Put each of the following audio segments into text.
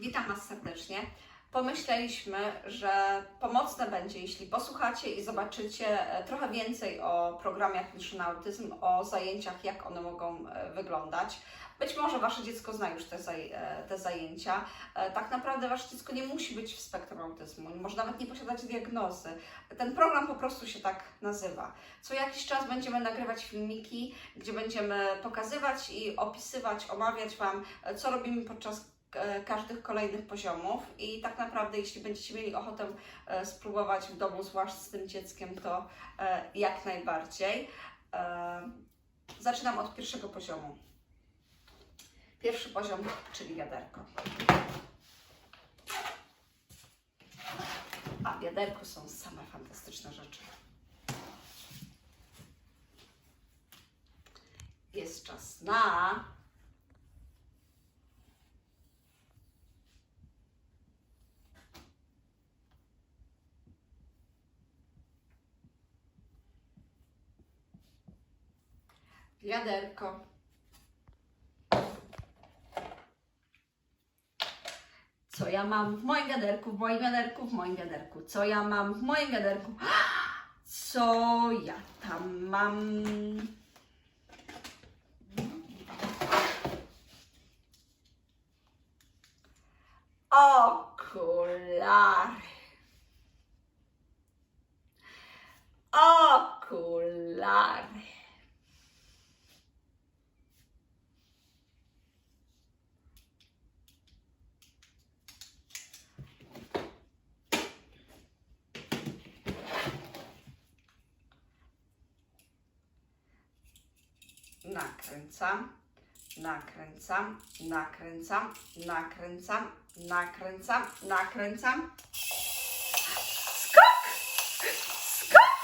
Witam Was serdecznie. Pomyśleliśmy, że pomocne będzie, jeśli posłuchacie i zobaczycie e, trochę więcej o programach Mission Autyzm, o zajęciach, jak one mogą e, wyglądać. Być może Wasze dziecko zna już te, zaj- e, te zajęcia. Tak naprawdę Wasze dziecko nie musi być w spektrum autyzmu, może nawet nie posiadać diagnozy. Ten program po prostu się tak nazywa. Co jakiś czas będziemy nagrywać filmiki, gdzie będziemy pokazywać i opisywać, omawiać Wam, co robimy podczas każdych kolejnych poziomów i tak naprawdę jeśli będziecie mieli ochotę e, spróbować w domu z własnym dzieckiem, to e, jak najbardziej. E, Zaczynam od pierwszego poziomu. Pierwszy poziom, czyli wiaderko. A w wiaderku są same fantastyczne rzeczy. Jest czas na wiaderko. Co ja mam w moim wiaderku, w moim wiaderku, w moim wiaderku? Co ja mam w moim wiaderku? Co ja tam mam? Okulary. Okulary. Nakręcam, nakręcam, nakręcam, nakręcam, nakręcam, nakręcam. Skok! Skok!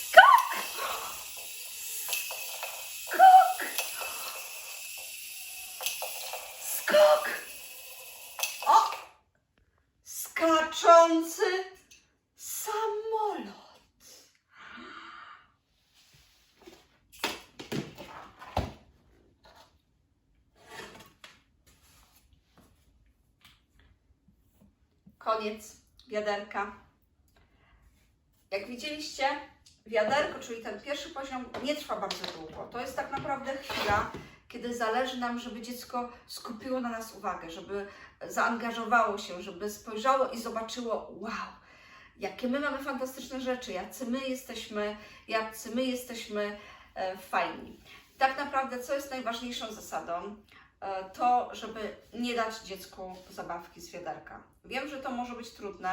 Skok! Skok! Skok! O! Skaczący koniec wiaderka. Jak widzieliście, wiaderko, czyli ten pierwszy poziom, nie trwa bardzo długo. To jest tak naprawdę chwila, kiedy zależy nam, żeby dziecko skupiło na nas uwagę, żeby zaangażowało się, żeby spojrzało i zobaczyło, wow, jakie my mamy fantastyczne rzeczy, jacy my jesteśmy, jacy my jesteśmy e, fajni. Tak naprawdę, co jest najważniejszą zasadą, to, żeby nie dać dziecku zabawki z wiaderka. Wiem, że to może być trudne,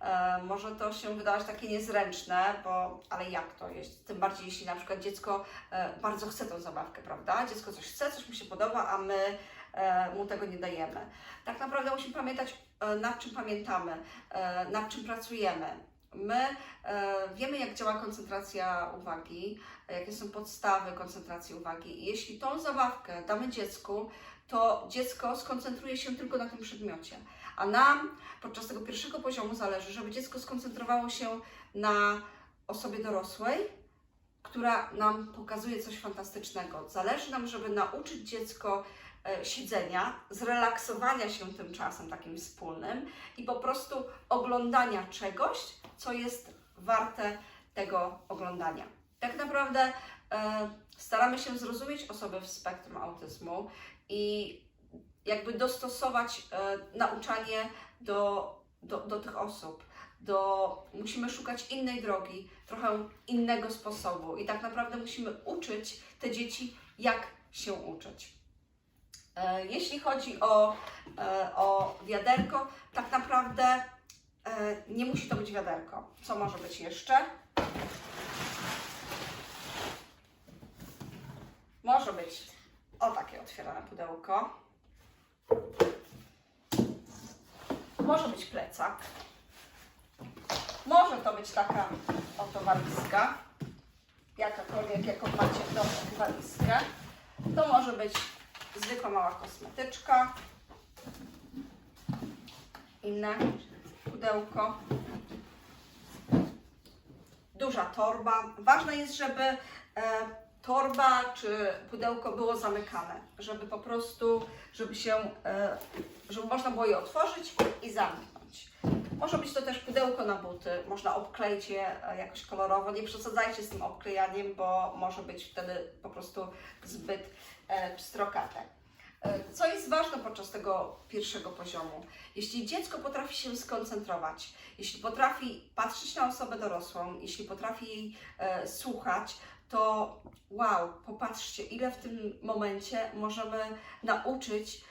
e, może to się wydawać takie niezręczne, bo ale jak to jest? Tym bardziej, jeśli na przykład dziecko e, bardzo chce tą zabawkę, prawda? Dziecko coś chce, coś mu się podoba, a my e, mu tego nie dajemy. Tak naprawdę musimy pamiętać, e, nad czym pamiętamy, e, nad czym pracujemy. My e, wiemy, jak działa koncentracja uwagi, jakie są podstawy koncentracji uwagi. I jeśli tą zabawkę damy dziecku, to dziecko skoncentruje się tylko na tym przedmiocie. A nam podczas tego pierwszego poziomu zależy, żeby dziecko skoncentrowało się na osobie dorosłej, która nam pokazuje coś fantastycznego. Zależy nam, żeby nauczyć dziecko siedzenia, zrelaksowania się tym czasem takim wspólnym i po prostu oglądania czegoś, co jest warte tego oglądania. Tak naprawdę e, staramy się zrozumieć osoby w spektrum autyzmu i jakby dostosować e, nauczanie do, do, do tych osób. Do, musimy szukać innej drogi, trochę innego sposobu i tak naprawdę musimy uczyć te dzieci, jak się uczyć. E, Jeśli chodzi o, e, o wiaderko, tak naprawdę e, nie musi to być wiaderko. Co może być jeszcze? Może być o takie otwierane pudełko. Może być plecak. Może to być taka oto walizka. Jakakolwiek, jaką macie w domu walizkę. To może być zwykła mała kosmetyczka. Inne pudełko. Duża torba. Ważne jest, żeby e, torba czy pudełko było zamykane, żeby po prostu, żeby się, e, żeby można było je otworzyć i zamknąć. Może być to też pudełko na buty, można obkleić je e, jakoś kolorowo. Nie przesadzajcie z tym obklejaniem, bo może być wtedy po prostu zbyt e, pstrokate. E, Co jest ważne podczas tego pierwszego poziomu? Jeśli dziecko potrafi się skoncentrować, jeśli potrafi patrzeć na osobę dorosłą, jeśli potrafi jej słuchać, to wow, popatrzcie, ile w tym momencie możemy nauczyć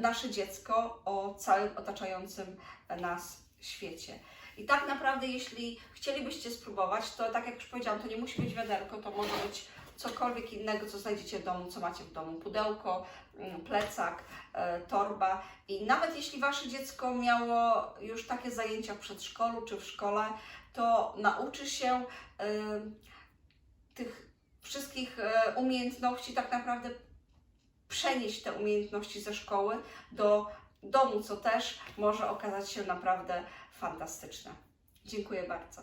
nasze dziecko o całym otaczającym nas świecie. I tak naprawdę, jeśli chcielibyście spróbować, to tak jak już powiedziałam, to nie musi być wiaderko, to może być cokolwiek innego, co znajdziecie w domu, co macie w domu. Pudełko, mm, plecak, e, torba. I nawet jeśli Wasze dziecko miało już takie zajęcia w przedszkolu czy w szkole, to nauczy się e, tych wszystkich e, umiejętności tak naprawdę przenieść te umiejętności ze szkoły do domu, co też może okazać się naprawdę fantastyczne. Dziękuję bardzo.